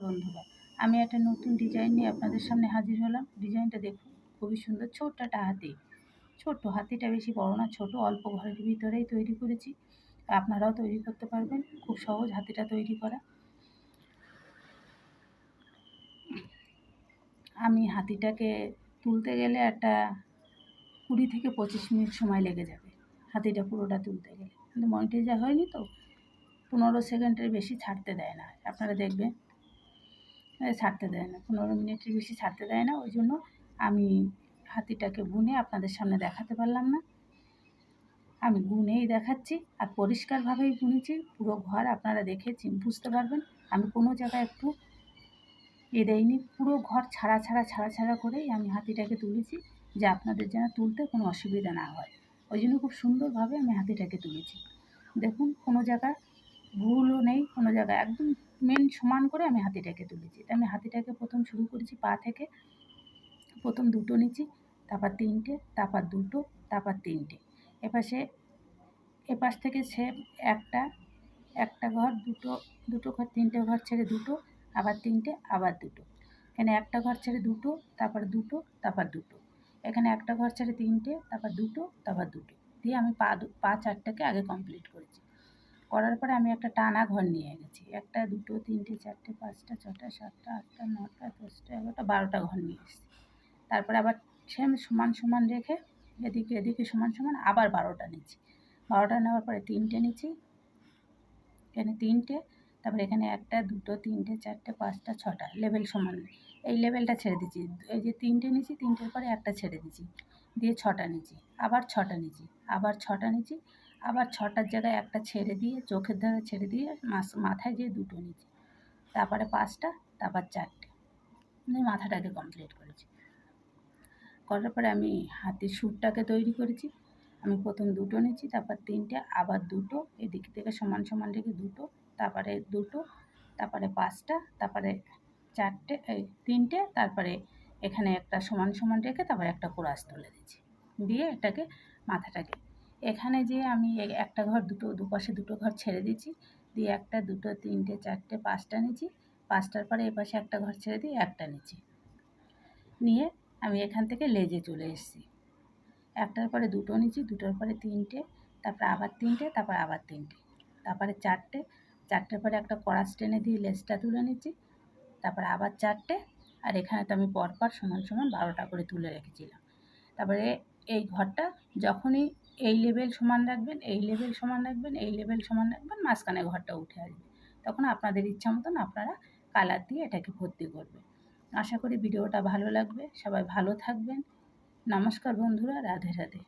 বন্ধুরা আমি একটা নতুন ডিজাইন নিয়ে আপনাদের সামনে হাজির হলাম। ডিজাইনটা দেখুন, খুবই সুন্দর। ছোট্ট একটা হাতি। ছোট্ট হাতিটা বেশি বড় না, ছোট, অল্প ঘরের ভিতরেই তৈরি করেছি। আপনারাও তৈরি করতে পারবেন। খুব সহজ হাতিটা তৈরি করা। আমি হাতিটাকে তুলতে গেলে একটা কুড়ি থেকে পঁচিশ মিনিট সময় লেগে যাবে, হাতিটা পুরোটা তুলতে গেলে। কিন্তু মনিটাইজা হয়নি তো, পনেরো সেকেন্ডের বেশি ছাড়তে দেয় না। আপনারা দেখবেন ছাড়তে দেয় না। পনেরো মিনিটের বেশি ছাড়তে দেয় না, ওই জন্য আমি হাতিটাকে গুনে আপনাদের সামনে দেখাতে পারলাম না। আমি গুনেই দেখাচ্ছি আর পরিষ্কারভাবেই গুনেছি পুরো ঘর আপনারা দেখে বুঝতে পারবেন। আমি কোনো জায়গায় একটু এ দেয়নি পুরো ঘর ছাড়া ছাড়া ছাড়া ছাড়া করেই আমি হাতিটাকে তুলেছি, যে আপনাদের যেন তুলতে কোনো অসুবিধা না হয়। ওই জন্য খুব সুন্দরভাবে আমি হাতিটাকে তুলেছি। দেখুন কোনো জায়গায় ভুলও নেই, কোনো জায়গায়। একদম মেন সমান করে আমি হাতিটাকে তুলেছি। আমি হাতিটাকে প্রথম শুরু করেছি পা থেকে। প্রথম দুটো নিচ্ছি, তারপর তিনটে, তারপর দুটো, তারপর তিনটে। এপাশে, এপাশ থেকে সে একটা একটা ঘর, দুটো দুটো ঘর, তিনটে ঘর ছেড়ে দুটো, আবার তিনটে, আবার দুটো। এখানে একটা ঘর ছেড়ে দুটো, তারপর দুটো তারপর দুটো। এখানে একটা ঘর ছেড়ে তিনটে, তারপর দুটো তারপর দুটো। দিয়ে আমি পা পা চারটাকে আগে কমপ্লিট করেছি। করার পরে আমি একটা টানা ঘর নিয়ে গেছি একটা, দুটো, তিনটে, চারটে, পাঁচটা, ছটা, সাতটা, আটটা, নটা, দশটা, এগারোটা, বারোটা ঘর নিয়ে এসেছি। তারপরে আবার সেম সমান সমান রেখে এদিকে এদিকে সমান সমান আবার বারোটা নিচ্ছি। বারোটা নেওয়ার পরে তিনটে নিচ্ছি। এখানে তিনটে, তারপরে এখানে একটা, দুটো, তিনটে, চারটে, পাঁচটা, ছটা লেভেল সমান। এই লেভেলটা ছেড়ে দিচ্ছি। এই যে তিনটে নিচ্ছি, তিনটের পরে একটা ছেড়ে দিচ্ছি। দিয়ে ছটা নিচ্ছি। আবার ছটা নিচ্ছি। আবার ছটা নিচ্ছি। আবার ছটার জায়গায় একটা ছেড়ে দিয়ে, চোখের ধারে ছেড়ে দিয়ে মাথায় যেয়ে দুটো নিচ্ছি তারপরে পাঁচটা, তারপর চারটে। মাথাটাকে কমপ্লিট করেছি। করার পরে আমি হাতির সুরটাকে তৈরি করেছি। আমি প্রথম দুটো নিচ্ছি তারপর তিনটে, আবার দুটো, এদিক থেকে সমান সমান রেখে দুটো, তারপরে দুটো, তারপরে পাঁচটা, তারপরে চারটে, এই তিনটে, তারপরে এখানে একটা সমান সমান রেখে তারপরে একটা কোরাস তুলে দিচ্ছি দিয়ে এটাকে মাথাটাকে এখানে যে আমি একটা ঘর দুটো, দুপাশে দুটো ঘর ছেড়ে দিচ্ছি দিয়ে একটা, দুটো, তিনটে, চারটে, পাঁচটা নিচ্ছি পাঁচটার পরে এপাশে একটা ঘর ছেড়ে দিয়ে একটা নিচ্ছি নিয়ে আমি এখান থেকে লেজে চলে এসেছি। একটার পরে দুটো নিচ্ছি দুটোর পরে তিনটে, তারপরে আবার তিনটে, তারপর আবার তিনটে, তারপরে চারটে, চারটের পরে একটা কড়াস টেনে দিয়ে লেজটা তুলে নিচ্ছি তারপরে আবার চারটে, আর এখানে তো আমি পরপর সমান সমান বারোটা করে তুলে রেখেছিলাম। তারপরে এই ঘরটা যখনই এই লেভেল সমান রাখবেন, এই লেভেল সমান রাখবেন, এই লেভেল সমান রাখবেন, মাঝখানে ঘরটা উঠে আসবে। তখন আপনাদের ইচ্ছা মতন আপনারা কালার দিয়ে এটাকে ভর্তি করবেন। আশা করি ভিডিওটা ভালো লাগবে। সবাই ভালো থাকবেন। নমস্কার বন্ধুরা, রাধে রাধে।